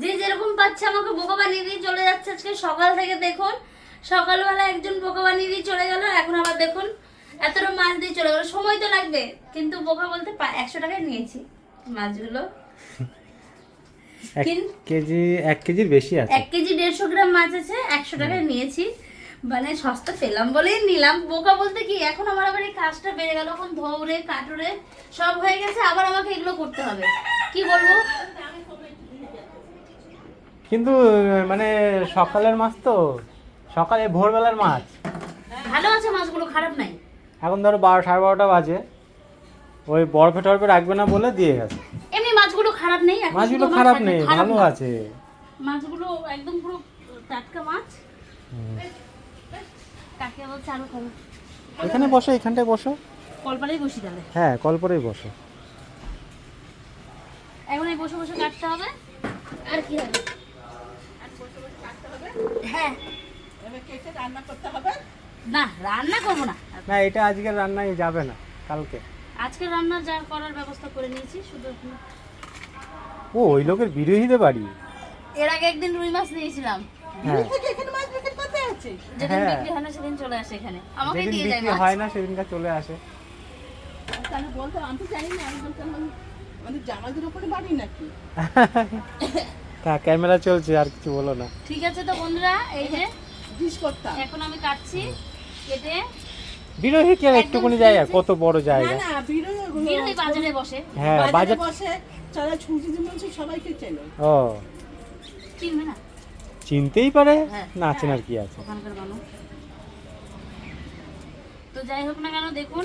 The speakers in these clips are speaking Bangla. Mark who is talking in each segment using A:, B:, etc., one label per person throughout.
A: যে যেরকম পাচ্ছে আমাকে বোকা বানিয়ে দিয়ে চলে যাচ্ছে আজকে। সকাল থেকে দেখুন সকালবেলা একজন বোকা বানিয়ে দিয়ে চলে গেল এখন আবার দেখুন এতটা মাছ দিয়ে চলে গেল। সময় তো লাগবে কিন্তু বোকা বলতে একশো টাকায় নিয়েছি মাছগুলো।
B: কেজি এক কেজির বেশি আছে।
A: এক কেজি দেড়শো গ্রাম মাছ আছে একশো টাকায় নিয়েছি। মানে সস্তা পেলাম বলেই নিলাম। বোকা বলতে কি এখন আমার আবার এই কাজটা বেড়ে গেল এখন ধৌরে কাটুরে সব হয়ে গেছে আবার আমাকে এগুলো করতে হবে। কি বলব?
B: কিন্তু মানে সকালের মাছ তো সকালে ভোরবেলার মাছ।
A: ভালো আছে মাছগুলো খারাপ নাই।
B: এখন ধরো বারো সাড়ে বারোটা বাজে। ওই বরফে টরফে রাখবে না বলে দিয়ে গেছে।
A: এমনি মাছগুলো খারাপ নেই
B: মাছগুলো খারাপ নেই ভালো আছে।
A: মাছগুলো একদম পুরো টাটকা মাছ। কাকে বলছে আরও খাব?
B: এখানে বসো এখানটায় বসো।
A: কলপাড়েই বসি তাহলে।
B: হ্যাঁ কলপরেই বসো।
A: এখন এই বসে বসে কাটতে হবে। আর কি হবে? হ্যাঁ। না রান্না করব না।
B: না এটা আজকের রান্নায় যাবে না কালকে।
A: আজকে রান্না যা করার ব্যবস্থা করে নিয়েছি শুধু
B: ও ওই লোকের বিরোধীতে বাড়ি?
A: এর আগে একদিন রুই মাছ নিয়েছিলাম।
B: হ্যাঁ। হ্যাঁ।
A: বিক্রি হয় না সেদিন চলে আসে এখানে। আমাকে দিয়ে যায় মাছ।
B: হয় না সেদিনকার চলে আসে।
C: তাহলে বলতো আমি তো জানি না আমি বলতাম আমি- আমাদের জামাইদের উপরে বাড়ি নাকি?
B: তা ক্যামেরা চলছে আর কিছু বলো না।
A: ঠিক আছে তো বন্ধুরা এই যে
C: করতাম
A: এখন আমি কাটছি কেটে
B: বিরোধী কি একটুকুনি জায়গা কত বড় জায়গা।
C: না বিরোধী
A: বীর ওই বাজারে বসে।
B: হ্যাঁ
C: বাজারে বসে যারা ছুটি দিচ্ছে সবাইকে চেনে।
B: ও
A: চিনবে না?
B: চিনতেই পারে
A: হ্যাঁ।
B: না চেনার কি আছে?
A: ওখানকার মানুষ। তো যাই হোক না কেন দেখুন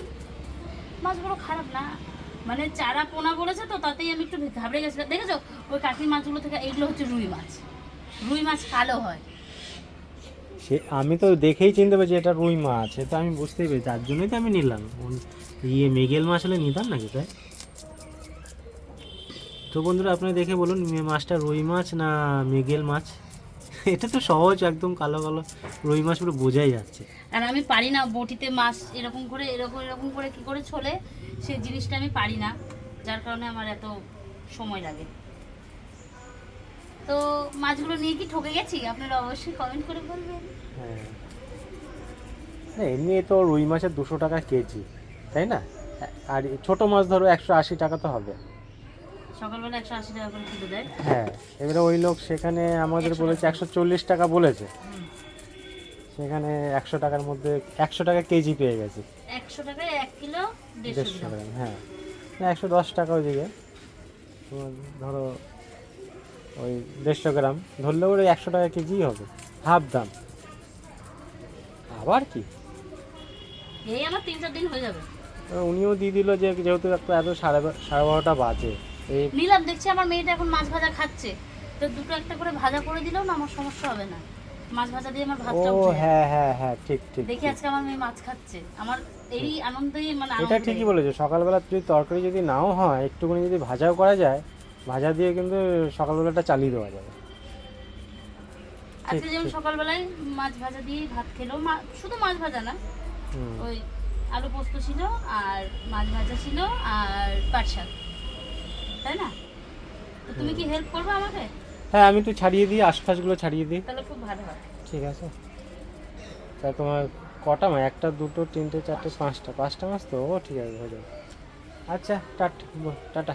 A: মাছগুলো খারাপ না। মানে চারা পোনা করেছে তো, তাতেই আমি একটু ঘাবড়ে গেছিলাম। দেখেছ? ওই কাকির মাছগুলো থেকে এইগুলো হচ্ছে রুই মাছ। রুই মাছ কালো হয়।
B: সে, আমি তো দেখেই চিনতে পারছি এটা রুই মাছ। সে তো আমি বুঝতেই পেরেছি। তার জন্যই তো আমি নিলাম। ইয়ে মেগেল মাছ হলে নিতাম নাকি তাই? তো বন্ধুরা আপনি দেখে বলুন মাছটা রুই মাছ না মেগেল মাছ? এটা তো সহজ একদম কালো কালো। রুই মাছ পুরো বোঝাই যাচ্ছে।
A: আর আমি পারি না বটিতে মাছ এরকম করে এরকম এরকম করে কি করে চলে সেই জিনিসটা আমি পারি না যার কারণে আমার এত সময় লাগে। তো মাছগুলো নিয়ে কি ঠকে গেছি? আপনারা অবশ্যই কমেন্ট করে বলবেন।
B: হ্যাঁ। না, এমনি তো রুই মাছের দুশো টাকা কেজি তাই না? আর ছোট মাছ ধরো একশো আশি টাকা তো হবে।
A: সকালবেলা একশো আশি টাকা করে কিলো দেয়।
B: হ্যাঁ এবারে ওই লোক সেখানে আমাদের বলেছে একশো চল্লিশ টাকা বলেছে। সেখানে একশো টাকার মধ্যে একশো টাকা কেজি পেয়ে গেছে।
A: একশো টাকায় এক কিলো দেড়শো
B: দেড়শো
A: গ্রাম।
B: গ্রাম হ্যাঁ। না একশো দশ টাকা ওইদিকে তোমার ধরো ওই দেড়শো গ্রাম ধরলে ওর একশো টাকা কেজি হবে হাফ দাম। আবার কি?
A: এই আমার তিন চার দিন হয়ে যাবে।
B: এবার উনিও দিয়ে দিল যে যেহেতু একটা এত সাড়ে সাড়ে বারোটা বাজে।
A: নিলাম দেখছি আমার মেয়েটা এখন মাছ ভাজা খাচ্ছে। তো দুটো একটা করে ভাজা করে দিলেও না আমার সমস্যা হবে না। মাছ ভাজা দিয়ে আমার ভাতটা উঠে
B: হ্যাঁ হ্যাঁ হ্যাঁ ঠিক ঠিক
A: দেখি। আজকে আমার মেয়ে মাছ খাচ্ছে। আমার এই আনন্দই মানে
B: এটা ঠিকই বলেছ। সকালবেলা যদি তরকারি যদি নাও হয় একটুখানি যদি ভাজাও করা যায় ভাজা দিয়ে কিন্তু সকালবেলাটা চালিয়ে দেওয়া যাবে।
A: আজকে যেমন সকালবেলায় মাছ ভাজা দিয়ে ভাত খেলো শুধু মাছ ভাজা না। ওই আলু পোস্ত ছিল আর মাছ ভাজা ছিল আর পাট শাক। তাই না? তো তুমি কি হেল্প করবে আমাকে?
B: হ্যাঁ আমি তো ছাড়িয়ে দিই আশপাশগুলো ছাড়িয়ে দিই।
A: তাহলে খুব ভালো হয়।
B: ঠিক আছে। তা তোমার কটা মাছ একটা দুটো তিনটে চারটে পাঁচটা। পাঁচটা মাছ তো? ও ঠিক আছে হয়ে যাবে। আচ্ছা টাটা টাটা।